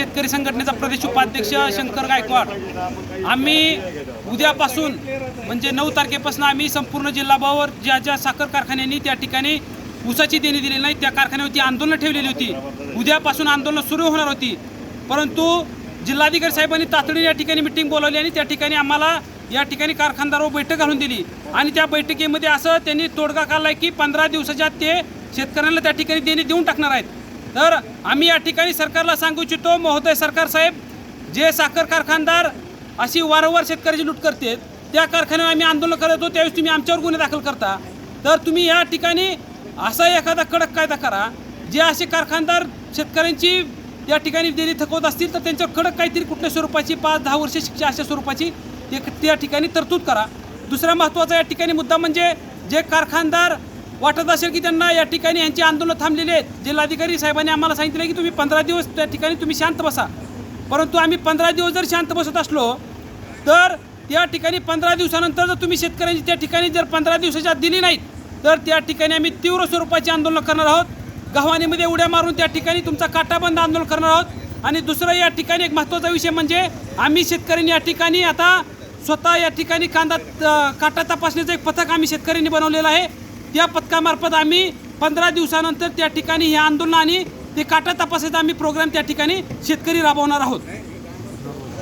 शेतकरी संघटनेचा प्रदेश उपाध्यक्ष शंकर गायकवाड. आम्ही उद्यापासून म्हणजे नऊ तारखेपासून आम्ही संपूर्ण जिल्हाभावर ज्या ज्या साखर कारखान्यांनी त्या ठिकाणी ऊसाची देणी दिलेली नाही त्या कारखान्यावरती आंदोलनं ठेवलेली होती. उद्यापासून आंदोलनं सुरू होणार होती. परंतु जिल्हाधिकारी साहेबांनी तातडीने या ठिकाणी मिटिंग बोलावली आणि त्या ठिकाणी आम्हाला या ठिकाणी कारखानदारावर बैठक घालून दिली. आणि त्या बैठकीमध्ये असं त्यांनी तोडगा काढला की पंधरा दिवसाच्या ते शेतकऱ्यांना त्या ठिकाणी देणी देऊन टाकणार आहेत. तर आम्ही या ठिकाणी सरकारला सांगू इच्छितो महोदय सरकार साहेब जे साखर कारखानदार अशी वारंवार शेतकऱ्याची लूट करते त्या कारखान्यावर आम्ही आंदोलन करत होतो त्यावेळेस तुम्ही आमच्यावर गुन्हे दाखल करता. तर तुम्ही या ठिकाणी असा एखादा कडक कायदा करा जे असे कारखानदार शेतकऱ्यांची या ठिकाणी देणी थकवत असतील तर त्यांच्यावर कडक काहीतरी कुठल्या स्वरूपाची पाच दहा वर्ष शिक्षा अशा स्वरूपाची ते त्या ठिकाणी तरतूद करा. दुसरा महत्त्वाचा या ठिकाणी मुद्दा म्हणजे जे कारखानदार वाटत असेल की त्यांना या ठिकाणी यांची आंदोलन थांबलेली आहेत. जिल्हाधिकारी साहेबांनी आम्हाला सांगितलं की तुम्ही पंधरा दिवस त्या ठिकाणी तुम्ही शांत बसा. परंतु आम्ही पंधरा दिवस जर शांत बसत असलो तर त्या ठिकाणी पंधरा दिवसानंतर जर तुम्ही शेतकऱ्यांची त्या ठिकाणी जर पंधरा दिवसाच्या दिली नाहीत तर त्या ठिकाणी आम्ही तीव्र स्वरूपाचे आंदोलन करणार आहोत. गव्हाणीमध्ये उड्या मारून त्या ठिकाणी तुमचा काटाबंद आंदोलन करणार आहोत. आणि दुसरं या ठिकाणी एक महत्त्वाचा विषय म्हणजे आम्ही शेतकऱ्यांनी या ठिकाणी आता स्वतः या ठिकाणी कांदा काटा तपासण्याचं एक पथक आम्ही शेतकऱ्यांनी बनवलेलं आहे. त्या पथकामार्फत आम्ही पंधरा दिवसानंतर त्या ठिकाणी हे आंदोलन आणि ते काटा तपासायचा आम्ही प्रोग्राम त्या ठिकाणी शेतकरी राबवणार आहोत.